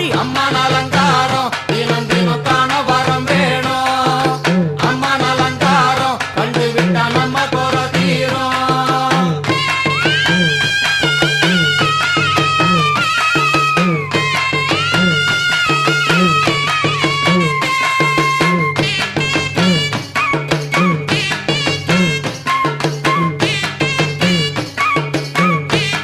மாறி அம்மா நலங்க